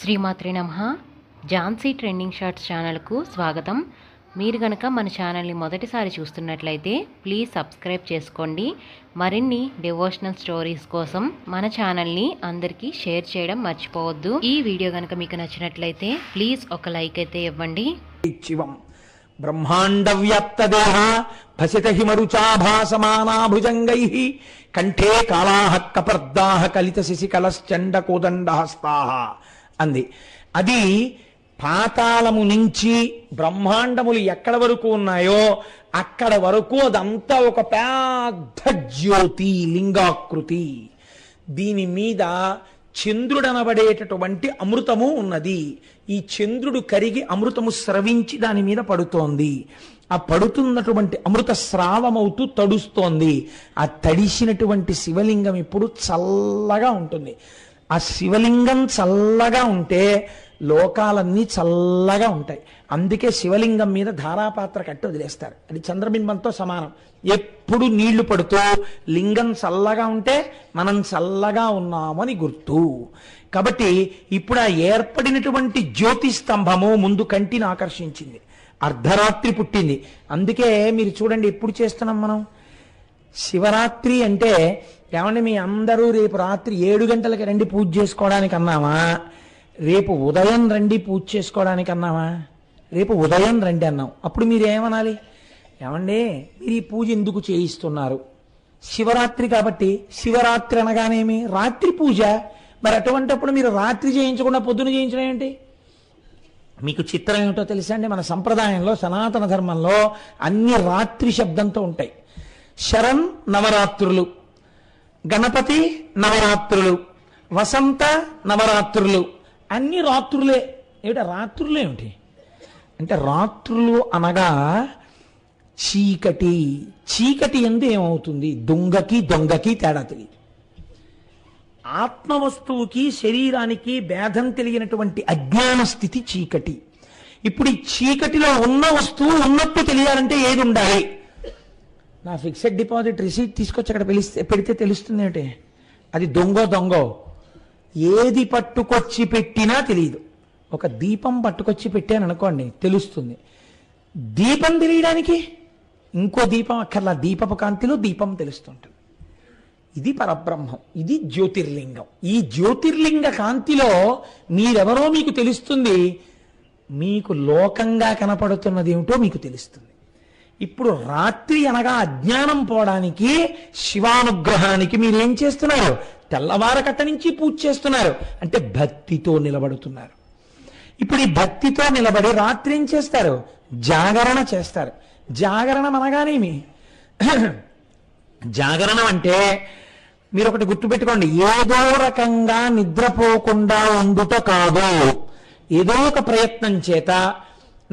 శ్రీమాత్రి నమ. Jhansi trending shorts ఛానల్కు స్వాగతం. మీరు గనక మన ఛానల్ని మొదటిసారి చూస్తున్నట్లయితే ప్లీజ్ సబ్స్క్రైబ్ చేసుకోండి. మరిన్ని డివోషనల్ స్టోరీస్ కోసం మన ఛానల్ని అందరికీ షేర్ చేయడం మర్చిపోవద్దు. ఈ వీడియో గనక మీకు నచ్చినట్లయితే ప్లీజ్ ఒక లైక్ అయితే ఇవ్వండి. శివం బ్రహ్మాండవ్యాప్తదేహ భసిత హిమరుచాభాసమానాభుజంగై కంఠే కాళాహ కపర్దాహ కలిత శిశికలశ్చండ కోదండహస్తా. అంది. అది పాతాళము నుంచి బ్రహ్మాండములు ఎక్కడ వరకు ఉన్నాయో అక్కడ వరకు అదంతా ఒక పెద్ద జ్యోతి లింగాకృతి. దీని మీద చంద్రుడనబడేటటువంటి అమృతము ఉన్నది. ఈ చంద్రుడు కరిగి అమృతము స్రవించి దాని మీద పడుతోంది. ఆ పడుతున్నటువంటి అమృత స్రావమవుతూ తడుస్తోంది. ఆ తడిసినటువంటి శివలింగం ఇప్పుడు చల్లగా ఉంటుంది. ఆ శివలింగం చల్లగా ఉంటే లోకాలన్నీ చల్లగా ఉంటాయి. అందుకే శివలింగం మీద ధారాపాత్ర కట్టి వదిలేస్తారు. అది చంద్రబింబంతో సమానం. ఎప్పుడు నీళ్ళు పడుతూ లింగం చల్లగా ఉంటే మనం చల్లగా ఉన్నామని గుర్తు. కాబట్టి ఇప్పుడు ఆ ఏర్పడినటువంటి జ్యోతి స్తంభము ముందు కంటిని ఆకర్షించింది. అర్ధరాత్రి పుట్టింది. అందుకే మీరు చూడండి ఎప్పుడు చేస్తున్నాం మనం? శివరాత్రి అంటే ఏమంటే మీ అందరూ రేపు రాత్రి ఏడు గంటలకి రండి పూజ చేసుకోవడానికి అన్నామా రేపు ఉదయం రండి పూజ చేసుకోవడానికి అన్నామా రేపు ఉదయం రండి అన్నాం. అప్పుడు మీరు ఏమనాలి? ఏమండి మీరు ఈ పూజ ఎందుకు చేయిస్తున్నారు? శివరాత్రి కాబట్టి శివరాత్రి అనగానేమి? రాత్రి పూజ? మరి అటువంటప్పుడు మీరు రాత్రి చేయించకుండా పొద్దున చేయించడం ఏంటి? మీకు చిత్రం ఏమిటో తెలుసా అండి? మన సంప్రదాయంలో సనాతన ధర్మంలో అన్ని రాత్రి శబ్దంతో ఉంటాయి. శరణ్ నవరాత్రులు. గణపతి నవరాత్రులు వసంత నవరాత్రులు. అన్ని రాత్రులే. ఏమిటి? రాత్రులు ఏమిటి? అంటే రాత్రులు అనగా చీకటి. చీకటి ఎందు ఏమవుతుంది? దొంగకి దొంగకి తేడా తెలియదు. ఆత్మవస్తువుకి శరీరానికి భేదం తెలియనటువంటి అజ్ఞాన స్థితి చీకటి. ఇప్పుడు ఈ చీకటిలో ఉన్న వస్తువు ఉన్నట్టు తెలియాలంటే ఏది ఉండాలి? నా ఫిక్సెడ్ డిపాజిట్ రిసీట్ తీసుకొచ్చి అక్కడ పిలిస్తే పెడితే తెలుస్తుంది ఏంటి? అది దొంగో దొంగో. ఏది పట్టుకొచ్చి పెట్టినా తెలియదు ఒక దీపం పట్టుకొచ్చి పెట్టాను అనుకోండి తెలుస్తుంది. దీపం తెలియడానికి ఇంకో దీపం అక్కర్లా దీపపు కాంతిలో దీపం తెలుస్తుంటుంది. ఇది పరబ్రహ్మం ఇది జ్యోతిర్లింగం. ఈ జ్యోతిర్లింగ కాంతిలో మీరెవరో మీకు తెలుస్తుంది. మీకు లోకంగా కనపడుతున్నది ఏమిటో మీకు తెలుస్తుంది. ఇప్పుడు రాత్రి అనగా అజ్ఞానం పోవడానికి శివానుగ్రహానికి మీరేం చేస్తున్నారు? తెల్లవారకట్ట నుంచి పూజ చేస్తున్నారు. అంటే భక్తితో నిలబడుతున్నారు. ఇప్పుడు ఈ భక్తితో నిలబడి రాత్రి ఏం చేస్తారు? జాగరణ చేస్తారు. జాగరణం అనగానేమి? జాగరణం అంటే మీరు ఒకటి గుర్తుపెట్టుకోండి ఏదో రకంగా నిద్రపోకుండా ఉండుట కాదు. ఏదో ఒక ప్రయత్నం చేత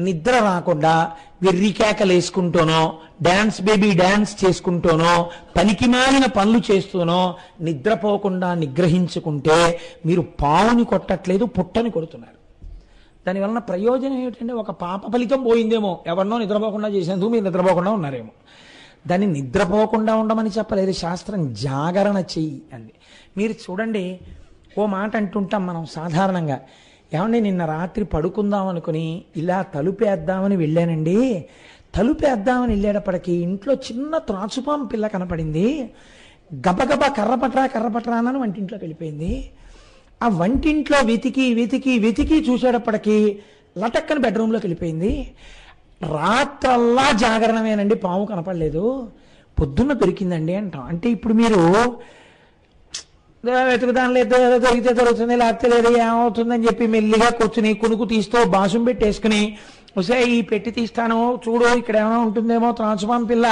నిద్ర రాకుండా వెర్రికేకలేసుకుంటూనో డ్యాన్స్ వేసుకుంటూనో బేబీ డ్యాన్స్ చేసుకుంటూనో పనికిమాలిన పనులు చేస్తూనో నిద్రపోకుండా నిగ్రహించుకుంటే మీరు పావుని కొట్టట్లేదు పుట్టని కొడుతున్నారు. దానివలన ప్రయోజనం ఏమిటంటే ఒక పాప ఫలితం పోయిందేమో. ఎవరినో నిద్రపోకుండా చేసేందుకు మీరు నిద్రపోకుండా ఉన్నారేమో. దాన్ని నిద్రపోకుండా ఉండమని చెప్పలేదు. శాస్త్రం జాగరణ చెయ్యి అంది. మీరు చూడండి ఓ మాట అంటుంటాం మనం సాధారణంగా. ఏమండి నిన్న రాత్రి పడుకుందాం అనుకుని ఇలా తలుపేద్దామని వెళ్ళానండి. తలుపేద్దామని వెళ్ళేటప్పటికి ఇంట్లో చిన్న త్రాచుపాం పిల్ల కనపడింది. గబగబా కర్రపట్రా కర్రపట్రా అని వంటింట్లోకి వెళ్ళిపోయింది. ఆ వంటింట్లో వెతికి వెతికి వెతికి చూసేటప్పటికి లటక్కని బెడ్రూమ్లోకి వెళ్ళిపోయింది. రాత్రల్లా జాగరణమేనండి పాము కనపడలేదు. పొద్దున్న దొరికిందండి అంటాం. అంటే ఇప్పుడు మీరు వెతుకుదాని లేదు ఏదో దొరికితే దొరుకుతుంది లేకపోతే లేదు ఏమవుతుందని చెప్పి మెల్లిగా కూర్చుని కునుకు తీస్తూ బాసుం పెట్టేసుకుని వసే ఈ పెట్టి తీస్తాను చూడు ఇక్కడ ఏమైనా ఉంటుందేమో త్రాచుపాన్ పిల్ల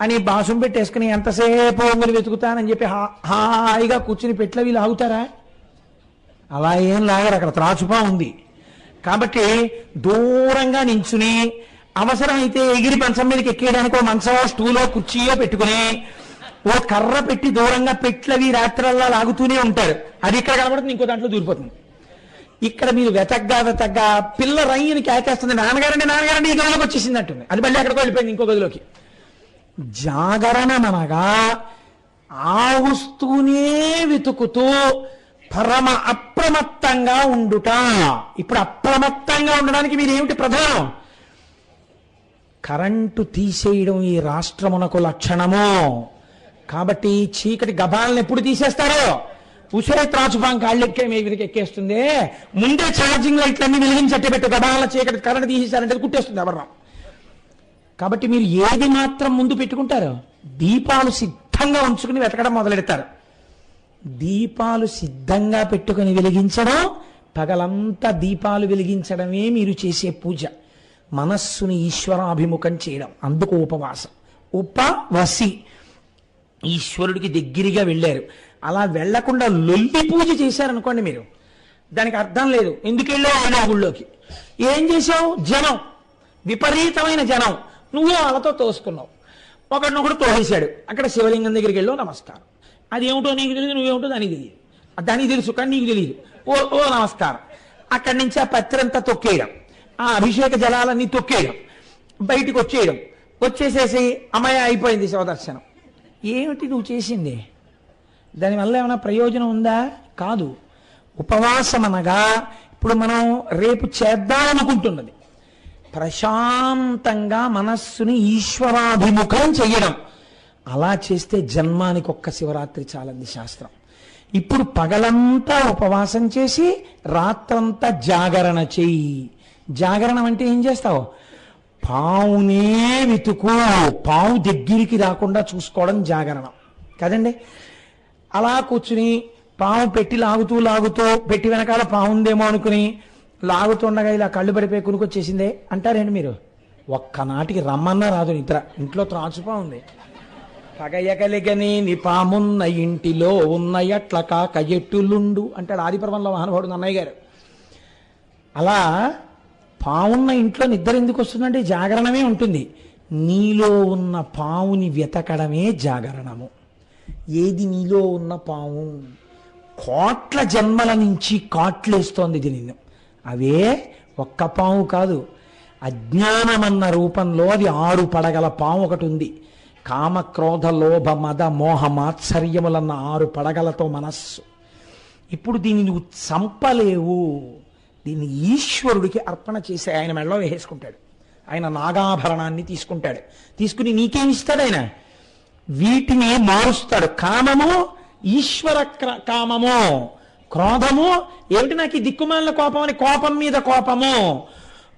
అని బాసుం పెట్టేసుకుని ఎంతసేపు మీరు వెతుకుతానని చెప్పి హా- హాయిగా కూర్చుని పెట్ల వీళ్ళు ఆగుతారా అలా ఏం లాగరు అక్కడ త్రాచుపా ఉంది. కాబట్టి దూరంగా నించుని అవసరమైతే ఎగిరి పంచం మీదకి ఎక్కేయడానికి మంచమో స్టూలో కుర్చీయో పెట్టుకుని ఓ కర్ర పెట్టి దూరంగా పెట్లవి రాత్రల్లా లాగుతూనే ఉంటారు. అది ఇక్కడ కనబడుతుంది ఇంకో దాంట్లో దూరిపోతుంది. ఇక్కడ మీరు వెతగ్గా వెతగ్గా పిల్ల రైని కేకేస్తుంది. నాన్నగారండి నాన్నగారండి ఈ గదిలోకి వచ్చేసింది అంటుంది అది మళ్ళీ అక్కడికి వెళ్ళిపోయింది ఇంకో గదిలోకి. జాగరణమనగా ఆవుస్తూనే వెతుకుతూ పరమ అప్రమత్తంగా ఉండుట. ఇప్పుడు అప్రమత్తంగా ఉండడానికి మీరు ఏమిటి ప్రధానం? కరెంటు తీసేయడం ఈ రాష్ట్రమునకు లక్షణము. కాబట్టి చీకటి గభాలను ఎప్పుడు తీసేస్తారో? ఉసిరే త్రాచుపాం కాళ్ళెక్కే మీ వీరికి ఎక్కేస్తుంది. ముందే ఛార్జింగ్ లైట్లన్నీ వెలిగించట్టే పెట్టు గబాల చీకటి కరెంట్ తీసేశారంటే కుట్టేస్తుంది ఎవరు కాబట్టి మీరు ఏది మాత్రం ముందు పెట్టుకుంటారు దీపాలు సిద్ధంగా ఉంచుకుని వెతకడం మొదలెడతారు. దీపాలు సిద్ధంగా పెట్టుకుని వెలిగించడం పగలంతా దీపాలు వెలిగించడమే మీరు చేసే పూజ. మనస్సుని ఈశ్వరాభిముఖం చేయడం అందుకు ఉపవాసం. ఉపవసి. ఈశ్వరుడికి దగ్గరగా వెళ్ళారు. అలా వెళ్ళకుండా లొల్లి పూజ చేశారనుకోండి మీరు. దానికి అర్థం లేదు. ఎందుకు వెళ్ళావు ఆయన గుళ్ళోకి? ఏం చేశావు? జనం. విపరీతమైన జనం. నువ్వు వాళ్ళతో తోసుకున్నావు. ఒకడినొకడు తోసేశాడు. అక్కడ శివలింగం దగ్గరికి వెళ్ళావు నమస్కారం. అదేమిటో నీకు తెలియదు నువ్వేమిటో దానికి తెలియదు దానికి తెలుసు కానీ నీకు తెలియదు ఓ ఓ నమస్కారం. అక్కడి నుంచి ఆ పత్రంతా తొక్కేయడం. ఆ అభిషేక జలాలన్నీ తొక్కేయడం. బయటికి వచ్చేయడం వచ్చేసేసి అమ్మాయి అయిపోయింది శివదర్శనం. ఏమిటి నువ్వు చేసింది? దానివల్ల ఏమైనా ప్రయోజనం ఉందా? కాదు. ఉపవాసం అనగా ఇప్పుడు మనం రేపు చేద్దామనుకుంటున్నది. ప్రశాంతంగా మనస్సుని ఈశ్వరాభిముఖం చేయడం అలా చేస్తే జన్మానికి ఒక్క శివరాత్రి చాలంది శాస్త్రం. ఇప్పుడు పగలంతా ఉపవాసం చేసి రాత్రంతా జాగరణ చెయ్యి. జాగరణం అంటే ఏం చేస్తావు? పావునే వెతుకు. పావు దగ్గరికి రాకుండా చూసుకోవడం జాగరణం. కదండి? అలా కూర్చుని పాము పెట్టి లాగుతూ లాగుతూ పెట్టి వెనకాల పావుందేమో అనుకుని లాగుతుండగా ఇలా కళ్ళు పడిపోయి కునుకొచ్చేసిందే. అంటారేంటి మీరు? ఒక్కనాటికి రమ్మన్నా రాదు నిద్ర. ఇంట్లో త్రాచుపా ఉంది. పగయగలిగని నీ పామున్న ఇంటిలో ఉన్న ఎట్ల కాక ఎట్టులుండు అంటాడు ఆదిపర్వంలో మహానుభావుడు అన్నయ్య గారు. అలా పావున్న ఇంట్లో నిద్ర ఎందుకు వస్తుందంటే జాగరణమే ఉంటుంది. నీలో ఉన్న పావుని వెతకడమే జాగరణము. ఏది నీలో ఉన్న పావు? కోట్ల జన్మల నుంచి కాట్లేస్తోంది ఇది నిన్ను. అవే ఒక్క పాము కాదు అజ్ఞానమన్న రూపంలో అది ఆరు పడగల పాము ఒకటి ఉంది. కామ క్రోధ లోభ మద మోహ మాత్సర్యములన్న ఆరు పడగలతో మనస్సు. ఇప్పుడు దీనిని చంపలేవు దీన్ని ఈశ్వరుడికి అర్పణ చేసి ఆయన మెడలో వేసుకుంటాడు ఆయన నాగాభరణాన్ని తీసుకుంటాడు. తీసుకుని నీకేమిస్తాడు ఆయన? వీటిని మారుస్తాడు. కామము ఈశ్వర క్ర- కామము. క్రోధము ఏమిటి నాకు ఈ దిక్కుమాలిన కోపం అని? కోపం మీద కోపము.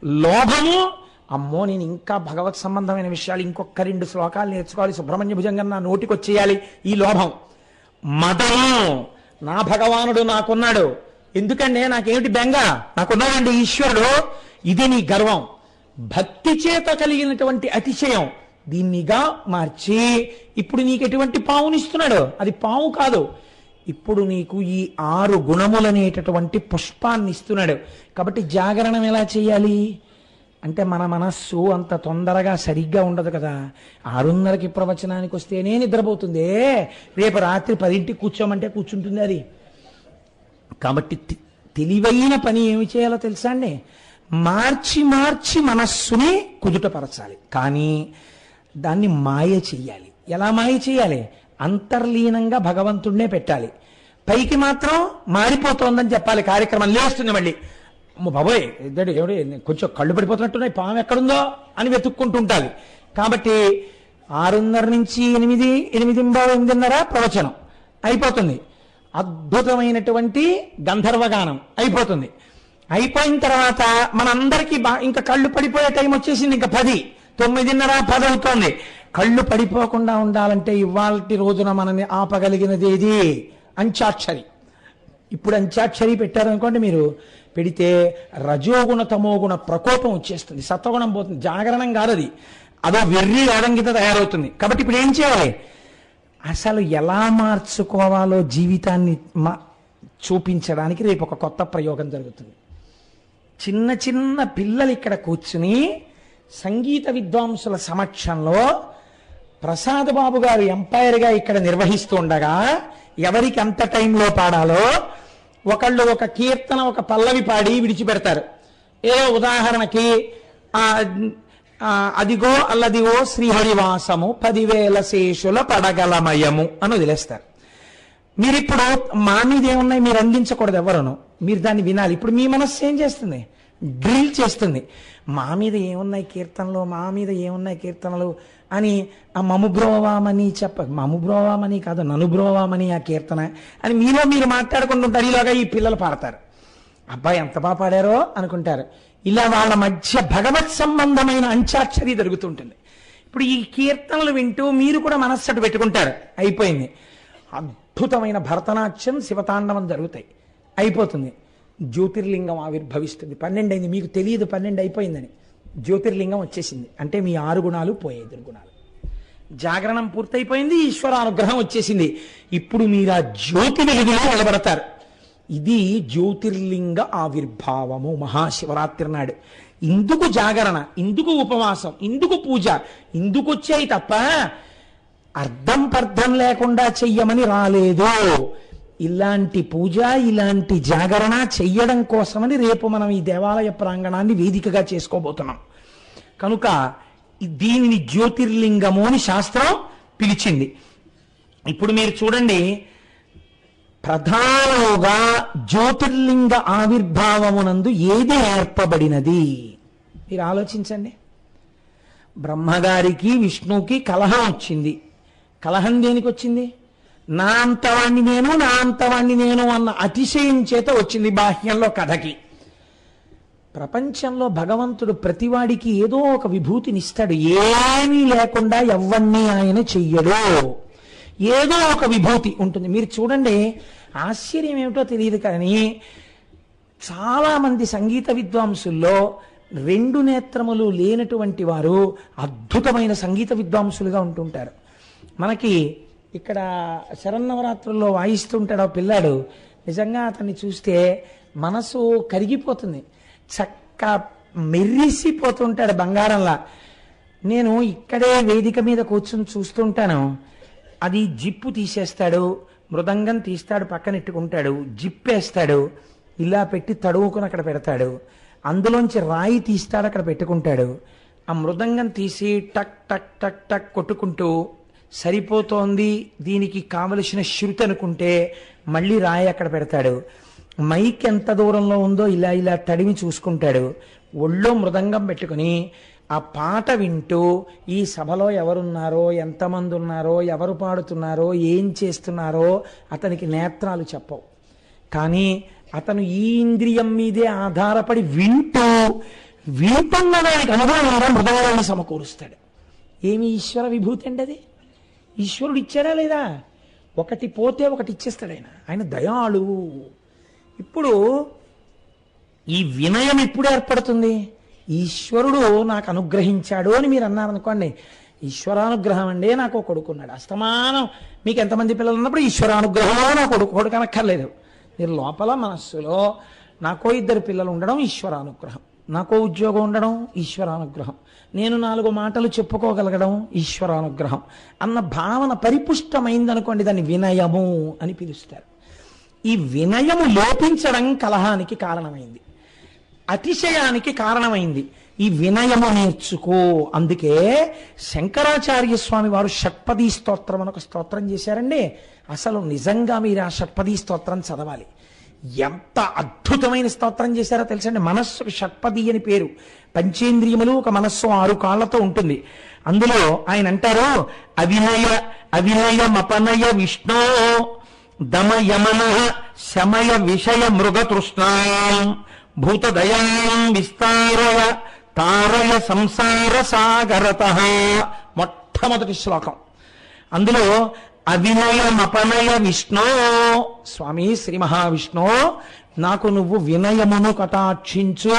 లోభము. అమ్మో నేను ఇంకా భగవత్ సంబంధమైన విషయాలు ఇంకొక రెండు శ్లోకాలు నేర్చుకోవాలి. సుబ్రహ్మణ్య భుజంగా నా నోటికి వచ్చేయాలి ఈ లోభం. మదము. నా భగవానుడు నాకున్నాడు. ఎందుకంటే నాకేమిటి బెంగ? నాకున్నాడండి ఈశ్వరుడు. ఇది నీ గర్వం. భక్తి చేత కలిగినటువంటి అతిశయం. దీన్నిగా మార్చి ఇప్పుడు నీకు ఎటువంటి పావునిస్తున్నాడు? అది పావు కాదు. ఇప్పుడు నీకు ఈ ఆరు గుణములనేటటువంటి పుష్పాన్ని ఇస్తున్నాడు. కాబట్టి జాగరణం ఎలా చేయాలి? అంటే మన మనస్సు అంత తొందరగా సరిగ్గా ఉండదు కదా. ఆరున్నరకి ప్రవచనానికి వస్తేనే నిద్రపోతుంది. రేపు రాత్రి పదింటికి కూర్చోమంటే కూర్చుంటుంది అది. కాబట్టి తెలివైన పని ఏమి చేయాలో తెలుసా అండి? మార్చి మార్చి మనస్సుని కుదుటపరచాలి. కానీ దాన్ని మాయ చెయ్యాలి. ఎలా మాయ చేయాలి అంతర్లీనంగా భగవంతుడినే పెట్టాలి. పైకి మాత్రం మారిపోతోందని చెప్పాలి. కార్యక్రమం లేస్తుంది మళ్ళీ. బాబోయ్ ఇద్దరు ఎవడు కొంచెం కళ్ళు పడిపోతున్నట్టున్నాయి పాము ఎక్కడుందో అని వెతుక్కుంటుంటాలి. కాబట్టి ఆరున్నర నుంచి ఎనిమిది ఎనిమిది ఎనిమిదిన్నర ప్రవచనం అయిపోతుంది. అద్భుతమైనటువంటి గంధర్వగానం అయిపోతుంది. అయిపోయిన తర్వాత మనందరికీ బా ఇంకా కళ్ళు పడిపోయే టైం వచ్చేసింది ఇంకా పది. తొమ్మిదిన్నర పది అవుతోంది. కళ్ళు పడిపోకుండా ఉండాలంటే ఇవాళ రోజున మనని ఆపగలిగినది ఏది? అంచాక్షరి ఇప్పుడు అంచాక్షరి పెట్టారనుకోండి మీరు పెడితే రజోగుణ తమోగుణ ప్రకోపం వచ్చేస్తుంది. సత్వగుణం పోతుంది. జాగరణం కాదు అది. అదో వెర్రి ఆడంగిత తయారవుతుంది. కాబట్టి ఇప్పుడు ఏం చేయాలి? అసలు ఎలా మార్చుకోవాలో జీవితాన్ని మా చూపించడానికి రేపు ఒక కొత్త ప్రయోగం జరుగుతుంది. చిన్న చిన్న పిల్లలు ఇక్కడ కూర్చుని సంగీత విద్వాంసుల సమక్షంలో ప్రసాద్ బాబు గారు ఎంపైర్గా ఇక్కడ నిర్వహిస్తూ ఉండగా ఎవరికి ఎంత టైంలో పాడాలో ఒకళ్ళు ఒక కీర్తన ఒక పల్లవి పాడి విడిచిపెడతారు. ఏదో ఉదాహరణకి అదిగో అల్లదిగో శ్రీహరివాసము పదివేల శేషుల పడగలమయము అని వదిలేస్తారు. మీరు ఇప్పుడు మా మీద ఏమున్నాయి మీరు అందించకూడదు ఎవరును? మీరు దాన్ని వినాలి. ఇప్పుడు మీ మనస్సు ఏం చేస్తుంది? డ్రిల్ చేస్తుంది. మా మీద ఏమున్నాయి కీర్తనలు? మా మీద ఏమున్నాయి కీర్తనలు? అని ఆ మముబ్రోవామని చెప్ప మముబ్రోవామని కాదు ననుబ్రోవామని ఆ కీర్తన అని మీలో మీరు మాట్లాడుకుంటుంటారు. ఈలోగా ఈ పిల్లలు పాడతారు. అబ్బాయి ఎంత బాగా పాడారో అనుకుంటారు. ఇలా వాళ్ళ మధ్య భగవత్ సంబంధమైన అంచాక్షరి జరుగుతుంటుంది. ఇప్పుడు ఈ కీర్తనలు వింటూ మీరు కూడా మనస్సటు పెట్టుకుంటారు. అయిపోయింది. అద్భుతమైన భరతనాట్యం శివతాండవం జరుగుతాయి. అయిపోతుంది. జ్యోతిర్లింగం ఆవిర్భవిస్తుంది. పన్నెండు అయింది మీకు తెలియదు పన్నెండు అయిపోయిందని. జ్యోతిర్లింగం వచ్చేసింది. అంటే మీ ఆరు గుణాలు పోయాయి దుర్గుణాలు జాగరణం పూర్తయిపోయింది. ఈశ్వర అనుగ్రహం వచ్చేసింది. ఇప్పుడు మీరు ఆ జ్యోతి వెలుగులో నిలబడతారు. ఇది జ్యోతిర్లింగ ఆవిర్భావము. మహాశివరాత్రి నాడు. ఇందుకు జాగరణ ఇందుకు ఉపవాసం ఇందుకు పూజ ఇందుకు వచ్చాయి తప్ప అర్థం పర్థం లేకుండా చెయ్యమని రాలేదు. ఇలాంటి పూజ ఇలాంటి జాగరణ చెయ్యడం కోసమని రేపు మనం ఈ దేవాలయ ప్రాంగణాన్ని వేదికగా చేసుకోబోతున్నాం. కనుక దీనిని జ్యోతిర్లింగము అని శాస్త్రం పిలిచింది. ఇప్పుడు మీరు చూడండి ప్రధానముగా జ్యోతిర్లింగ ఆవిర్భావమునందు ఏది ఏర్పబడినది? మీరు ఆలోచించండి. బ్రహ్మగారికి విష్ణుకి కలహం వచ్చింది. కలహం దేనికి వచ్చింది? నా అంతవాణ్ణి నేను నా అంతవాణ్ణి నేను అన్న అతిశయం చేత వచ్చింది బాహ్యంలో కథకి. ప్రపంచంలో భగవంతుడు ప్రతివాడికి ఏదో ఒక విభూతినిస్తాడు. ఏమీ లేకుండా ఎవ్వన్ని ఆయన చెయ్యడు. ఏదో ఒక విభూతి ఉంటుంది. మీరు చూడండి ఆశ్చర్యం ఏమిటో తెలియదు కానీ చాలామంది సంగీత విద్వాంసుల్లో రెండు నేత్రములు లేనటువంటి వారు అద్భుతమైన సంగీత విద్వాంసులుగా ఉంటుంటారు. మనకి ఇక్కడ శరన్నవరాత్రుల్లో వాయిస్తుంటాడు ఆ పిల్లాడు. నిజంగా అతన్ని చూస్తే మనసు కరిగిపోతుంది. చక్క మెర్రిసిపోతుంటాడు బంగారంలా. నేను ఇక్కడే వేదిక మీద కూర్చుని చూస్తుంటాను. అది జిప్పు తీసేస్తాడు మృదంగం తీస్తాడు పక్కనెట్టుకుంటాడు జిప్పేస్తాడు ఇలా పెట్టి తడువుకుని అక్కడ పెడతాడు అందులోంచి రాయి తీస్తాడు అక్కడ పెట్టుకుంటాడు. ఆ మృదంగం తీసి టక్ టక్ టక్ టక్ కొట్టుకుంటూ సరిపోతోంది దీనికి కావలసిన శృతి అనుకుంటే మళ్ళీ రాయి అక్కడ పెడతాడు. మైక్ ఎంత దూరంలో ఉందో ఇలా ఇలా తడివి చూసుకుంటాడు. ఒళ్ళో మృదంగం పెట్టుకుని ఆ పాట వింటూ ఈ సభలో ఎవరున్నారో ఎంతమంది ఉన్నారో ఎవరు పాడుతున్నారో ఏం చేస్తున్నారో అతనికి నేత్రాలు చెప్పవు. కానీ అతను ఈ ఇంద్రియం మీదే ఆధారపడి వింటూ వింటున్న దానికి అనుభవంగా మృదంగాన్ని సమకూరుస్తాడు. ఏమి ఈశ్వర విభూతి అండి అది? ఈశ్వరుడు ఇచ్చాడా లేదా? ఒకటి పోతే ఒకటి ఇచ్చేస్తాడు ఆయన. ఆయన దయాళు ఇప్పుడు ఈ వినయం ఎప్పుడు ఏర్పడుతుంది? ఈశ్వరుడు నాకు అనుగ్రహించాడు అని మీరు అన్నారనుకోండి ఈశ్వరానుగ్రహం అండి నాకు కొడుకున్నాడు. అస్తమానం. మీకు ఎంతమంది పిల్లలు ఉన్నప్పుడు ఈశ్వరానుగ్రహంలో నా కొడుకు కొడుకు అనక్కర్లేదు. మీరు లోపల మనస్సులో నాకో ఇద్దరు పిల్లలు ఉండడం ఈశ్వరానుగ్రహం. నాకో ఉద్యోగం ఉండడం ఈశ్వరానుగ్రహం. నేను నాలుగు మాటలు చెప్పుకోగలగడం ఈశ్వరానుగ్రహం. అన్న భావన పరిపుష్టమైందనుకోండి దాన్ని వినయము అని పిలుస్తారు. ఈ వినయము లోపించడం కలహానికి కారణమైంది. అతిశయానికి కారణమైంది. ఈ వినయము నేర్చుకో. అందుకే శంకరాచార్య స్వామి వారు షట్పదీ స్తోత్రం అని ఒక స్తోత్రం చేశారండి. అసలు నిజంగా మీరు ఆ షట్పదీ స్తోత్రం చదవాలి. ఎంత అద్భుతమైన స్తోత్రం చేశారో తెలుసండి. మనస్సుకు షట్పది అని పేరు. పంచేంద్రియములు ఒక మనస్సు ఆరు కాళ్ళతో ఉంటుంది. అందులో ఆయన అంటారు అవినయ అవినయమపనయ విష్ణు దమయమన శమయ విషయ మృగతృష్ణాం. భూతదయాం విస్తారయ తారయ సంసార సాగరత. మొట్టమొదటి శ్లోకం. అందులో అవినయమపనయ విష్ణు స్వామి శ్రీ మహావిష్ణు నాకు నువ్వు వినయమును కటాక్షించు.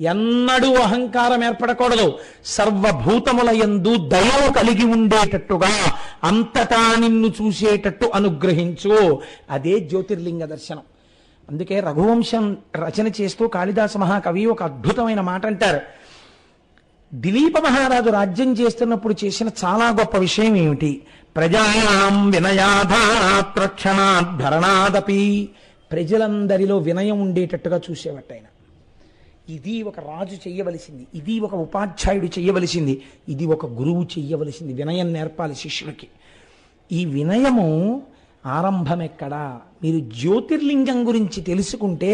ఎన్నడూ అహంకారం ఏర్పడకూడదు. సర్వభూతముల యందు దయవు కలిగి ఉండేటట్టుగా అంతటా నిన్ను చూసేటట్టు అనుగ్రహించు. అదే జ్యోతిర్లింగ దర్శనం. అందుకే రఘువంశం రచన చేస్తూ కాళిదాస మహాకవి ఒక అద్భుతమైన మాట అంటారు. దిలీప మహారాజు రాజ్యం చేస్తున్నప్పుడు చేసిన చాలా గొప్ప విషయం ఏమిటి? ప్రజాయాం వినయాధానాత్ ప్రజలందరిలో వినయం ఉండేటట్టుగా చూసేవట్టు ఆయన. ఇది ఒక రాజు చెయ్యవలసింది ఇది ఒక ఉపాధ్యాయుడు చెయ్యవలసింది ఇది ఒక గురువు చెయ్యవలసింది వినయం నేర్పాలి శిష్యులకి. ఈ వినయము ఆరంభం ఎక్కడా మీరు జ్యోతిర్లింగం గురించి తెలుసుకుంటే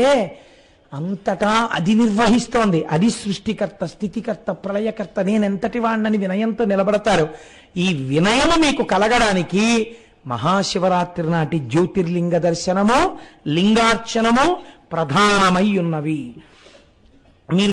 అంతటా అది నిర్వహిస్తోంది. అది సృష్టికర్త స్థితికర్త ప్రళయకర్త నేనెంతటి వాణ్ణని వినయంతో నిలబడతారు. ఈ వినయము మీకు కలగడానికి మహాశివరాత్రి నాటి జ్యోతిర్లింగ దర్శనము లింగార్చనము ప్రధానమై ఉన్నవి. మీరు